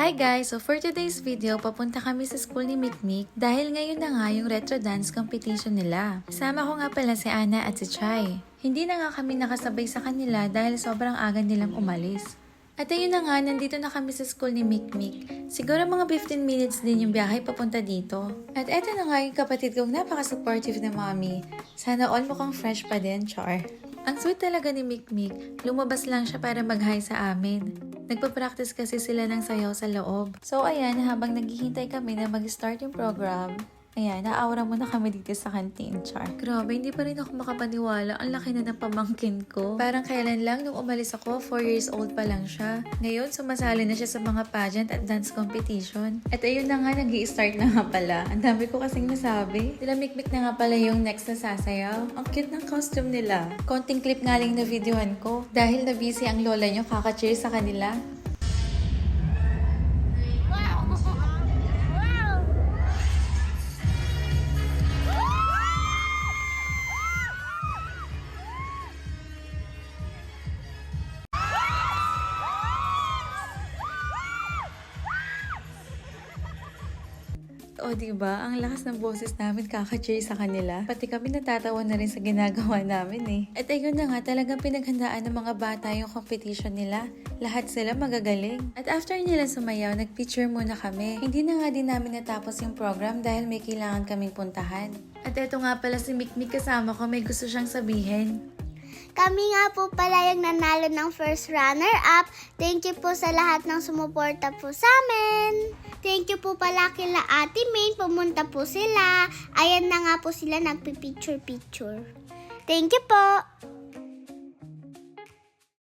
Hi guys! So for today's video, papunta kami sa school ni Mikmik dahil ngayon na nga yung retro dance competition nila. Kasama ko nga pala si Ana at si Chai. Hindi na nga kami nakasabay sa kanila dahil sobrang aga nilang umalis. At ayun na nga, nandito na kami sa school ni Mikmik. Siguro mga 15 minutes din yung biyahe papunta dito. At eto na nga yung kapatid kong napaka-supportive na mommy. Sana all mukhang fresh pa din, Char. Ang sweet talaga ni Mikmik, lumabas lang siya para mag-hi sa amin. Nagpa-practice kasi sila ng sayaw sa loob. So ayan, habang naghihintay kami na mag-start yung program, ayan, naaura muna kami dito sa canteen, Char. Grabe, hindi pa rin ako makapaniwala. Ang laki na ng pamangkin ko. Parang kailan lang nung umalis ako, 4 years old pa lang siya. Ngayon, sumasali na siya sa mga pageant at dance competition. At ayun na nga, nag start na nga pala. Ang dami ko kasing nasabi. Sila mikmik na nga pala yung next na sasayaw. Ang cute ng costume nila. Konting clip nga lang na videohan ko. Dahil na busy ang lola nyo, kaka-cheer sa kanila. O, di ba? Ang lakas ng boses namin kaka-cheer sa kanila. Pati kami natatawa na rin sa ginagawa namin eh. At ayun na nga, talagang pinaghandaan ng mga bata yung competition nila. Lahat sila magagaling. At after nila sumayaw, nagpicture muna kami. Hindi na nga din namin natapos yung program dahil may kailangan kaming puntahan. At eto nga pala si Mikmik kasama ko, may gusto siyang sabihin. Kami nga po pala yung nanalo ng first runner-up. Thank you po sa lahat ng sumuporta po sa amin. Thank you po pala kila Ate Main. Pumunta po sila. Ayan na nga po sila nagpipicture-picture. Thank you po.